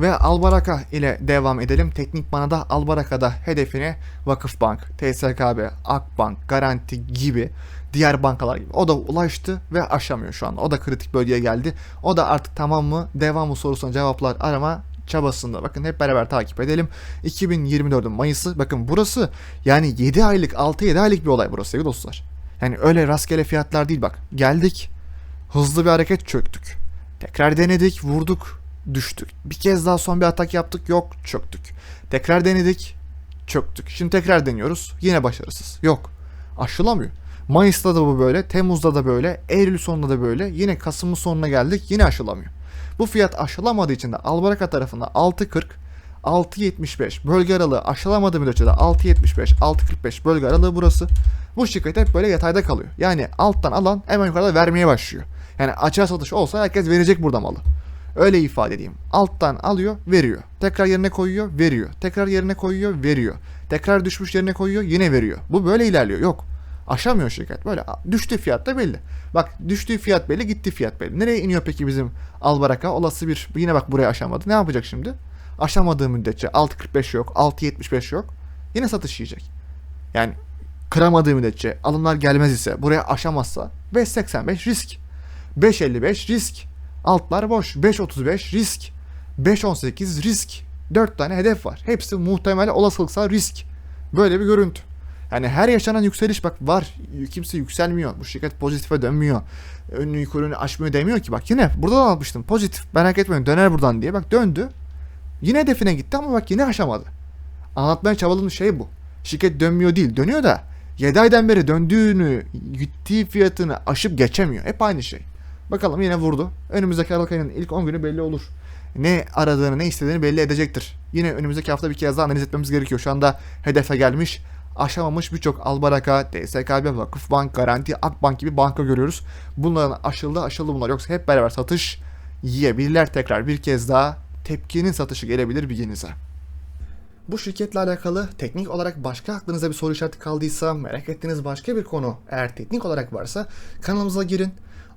Ve Albaraka ile devam edelim. Teknik Mana'da Albaraka'da hedefine Vakıfbank, TSKB, Akbank, Garanti gibi diğer bankalar gibi. O da ulaştı ve aşamıyor şu anda. O da kritik bölgeye geldi. O da artık tamam mı devam mı sorusuna cevaplar arama çabasında. Bakın hep beraber takip edelim. 2024'ün Mayıs'ı. Bakın burası yani 7 aylık 6-7 aylık bir olay burası sevgili dostlar. Yani öyle rastgele fiyatlar değil bak. Geldik. Hızlı bir hareket çöktük. Tekrar denedik, vurduk, düştük. Bir kez daha son bir atak yaptık, yok, çöktük. Tekrar denedik, çöktük. Şimdi tekrar deniyoruz, yine başarısız. Yok, aşılamıyor. Mayıs'ta da bu böyle, Temmuz'da da böyle, Eylül sonunda da böyle. Yine Kasım'ın sonuna geldik, yine aşılamıyor. Bu fiyat aşılamadığı için de Albaraka tarafında 6.40, 6.75 bölge aralığı aşılamadığı müddetçe de 6.75, 6.45 bölge aralığı burası. Bu şirket hep böyle yatayda kalıyor. Yani alttan alan hemen yukarıda vermeye başlıyor. Yani açığa satış olsa herkes verecek burada malı. Öyle ifade edeyim. Alttan alıyor, veriyor. Tekrar yerine koyuyor, veriyor. Tekrar yerine koyuyor, veriyor. Tekrar düşmüş yerine koyuyor, yine veriyor. Bu böyle ilerliyor. Yok. Aşamıyor şirket. Böyle düştüğü fiyat da belli. Bak düştüğü fiyat belli, gitti fiyat belli. Nereye iniyor peki bizim Albaraka? Olası bir yine bak buraya aşamadı. Ne yapacak şimdi? Aşamadığı müddetçe 6.45 yok, 6.75 yok. Yine satış yiyecek. Yani kıramadığı müddetçe alımlar gelmez ise buraya aşamazsa 5.85 risk. 5.55 risk. Altlar boş. 5.35 risk. 5.18 risk. 4 tane hedef var. Hepsi muhtemel olasılıksal risk. Böyle bir görüntü. Yani her yaşanan yükseliş bak var. Kimse yükselmiyor. Bu şirket pozitife dönmüyor. Önünü yukarını aşmıyor demiyor ki. Bak yine buradan almıştım. Pozitif. Merak etmeyin döner buradan diye. Bak döndü. Yine hedefine gitti ama bak yine aşamadı. Anlatmaya çabaladığım şey bu. Şirket dönmüyor değil. Dönüyor da 7 aydan beri döndüğünü, gittiği fiyatını aşıp geçemiyor. Hep aynı şey. Bakalım yine vurdu. Önümüzdeki Aralık ayının ilk 10 günü belli olur. Ne aradığını, ne istediğini belli edecektir. Yine önümüzdeki hafta bir kez daha analiz etmemiz gerekiyor. Şu anda hedefe gelmiş, aşamamış birçok Albaraka, DSKB, Vakıfbank, Garanti, Akbank gibi banka görüyoruz. Bunların aşıldı, aşıldı bunlar. Yoksa hep beraber satış yiyebilirler tekrar. Bir kez daha tepkinin satışı gelebilir bilginize. Bu şirketle alakalı teknik olarak başka aklınıza bir soru işareti kaldıysa, merak ettiğiniz başka bir konu eğer teknik olarak varsa kanalımıza girin,